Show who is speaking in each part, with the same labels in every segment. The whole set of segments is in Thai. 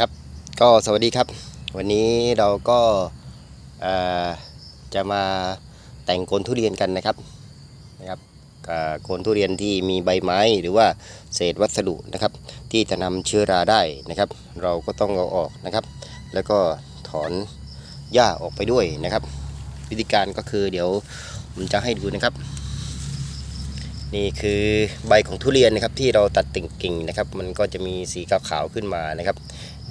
Speaker 1: ครับก็สวัสดีครับ วันนี้เราก็จะมาแต่งโคนทุเรียนกันนะครับนะครับโคนทุเรียนที่มีใบไม้หรือว่าเศษวัสดุนะครับ ที่จะนำเชื้อราได้นะครับ เราก็ต้องเอาออกนะครับ แล้วก็ถอนหญ้าออกไปด้วยนะครับ วิธีการก็คือเดี๋ยวผมจะให้ดูนะครับ นี่คือใบของทุเรียนนะครับที่เราตัดติ่งกิ่งนะครับ มันก็จะมีสีขาวๆขึ้นมานะครับ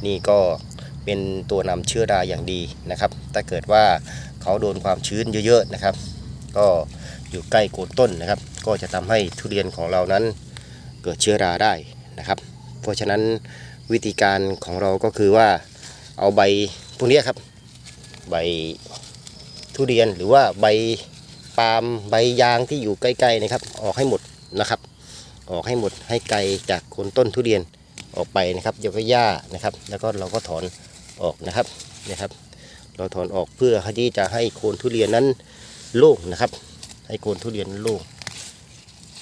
Speaker 1: นี่ก็เป็นตัวนำเชื้อราอย่างดีนะครับ ถ้าเกิดว่าเขาโดนความชื้นเยอะๆนะครับ ก็อยู่ใกล้โคนต้นนะครับ ก็จะทำให้ทุเรียนของเรานั้นเกิดเชื้อราได้นะครับ เพราะฉะนั้นวิธีการของเราก็คือว่าเอาใบพวกนี้ครับ ใบทุเรียนหรือว่าใบปาล์มใบยางที่อยู่ใกล้ๆนะครับ ออกให้หมดนะครับ ออกให้หมดให้ไกลจากโคนต้นทุเรียน ออกไปนะครับเดี๋ยวก็หญ้านะครับ แล้วก็เราก็ถอนออกนะครับนี่ยครับ เราถอนออกเพื่อที่จะให้โคนทุเรียนนั้นโล่งนะครับ ให้โคนทุเรียนโล่ง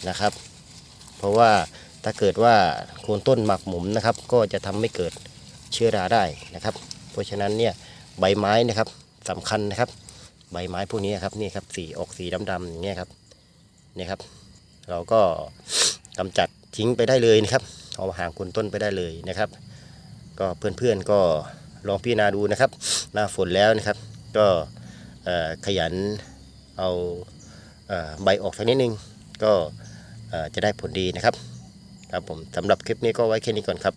Speaker 1: นะครับ เพราะว่าถ้าเกิดว่าโคนต้นหมักหมมนะครับ ก็จะทำให้เกิดเชื้อราได้นะครับ เพราะฉะนั้นเนี่ยใบไม้นะครับสำคัญนะครับ ใบไม้พวกนี้ครับนี่ครับสีออกสีดำๆอย่างเงี้ยครับเนี่ยครับ เราก็กำจัดทิ้งไปได้เลยนะครับ เอาห่างคนต้นไปได้เลยนะครับ ก็เพื่อนๆก็ลองพิจารณาดูนะครับ หน้าฝนแล้วนะครับ ก็ขยันเอาใบออกสักนิดนึง ก็จะได้ผลดีนะครับ ครับผมสำหรับคลิปนี้ก็ไว้แค่นี้ก่อนครับ